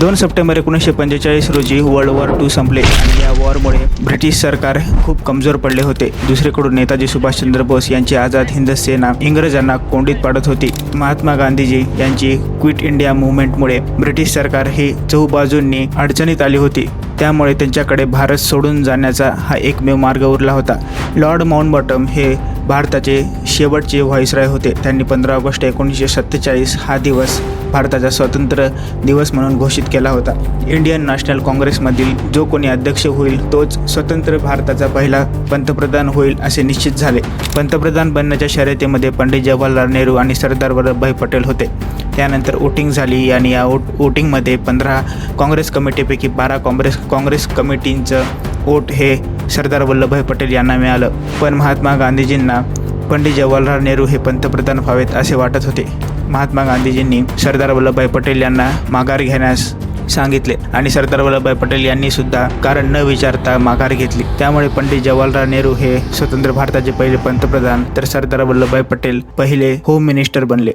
दोन सप्टेंबर एकोणीसशे पंचेचाळीस रोजी वर्ल्ड वॉर टू संपले आणि या वॉरमुळे ब्रिटिश सरकार खूप कमजोर पडले होते. दुसरीकडून नेताजी सुभाषचंद्र बोस यांची आझाद हिंद सेना इंग्रजांना कोंडीत पाडत होती. महात्मा गांधीजी यांची क्विट इंडिया मुवमेंटमुळे ब्रिटिश सरकार ही चहूबाजूंनी अडचणीत आली होती. त्यामुळे त्यांच्याकडे भारत सोडून जाण्याचा हा एकमेव मार्ग उरला होता. लॉर्ड माउंटबॉटम हे भारताचे शेवटचे व्हाईसराय होते. त्यांनी पंधरा ऑगस्ट एकोणीसशे सत्तेचाळीस हा दिवस भारताचा स्वतंत्र दिवस म्हणून घोषित केला होता. इंडियन नॅशनल काँग्रेसमधील जो कोणी अध्यक्ष होईल तोच स्वतंत्र भारताचा पहिला पंतप्रधान होईल असे निश्चित झाले. पंतप्रधान बनण्याच्या शर्यतीमध्ये पंडित जवाहरलाल नेहरू आणि सरदार वल्लभभाई पटेल होते. त्यानंतर वोटिंग झाली आणि या वोट वोटिंगमध्ये पंधरा काँग्रेस कमिटीपैकी बारा काँग्रेस काँग्रेस कमिटींचं वोट हे सरदार वल्लभभाई पटेल यांना मिळालं. पण महात्मा गांधीजींना पंडित जवाहरलाल नेहरू हे पंतप्रधान व्हावेत असे वाटत होते. महात्मा गांधीजींनी सरदार वल्लभभाई पटेल यांना माघार घेण्यास सांगितले आणि सरदार वल्लभभाई पटेल यांनी सुद्धा कारण न विचारता माघार घेतली. त्यामुळे पंडित जवाहरलाल नेहरू हे स्वतंत्र भारताचे पहिले पंतप्रधान तर सरदार वल्लभभाई पटेल पहिले होम मिनिस्टर बनले.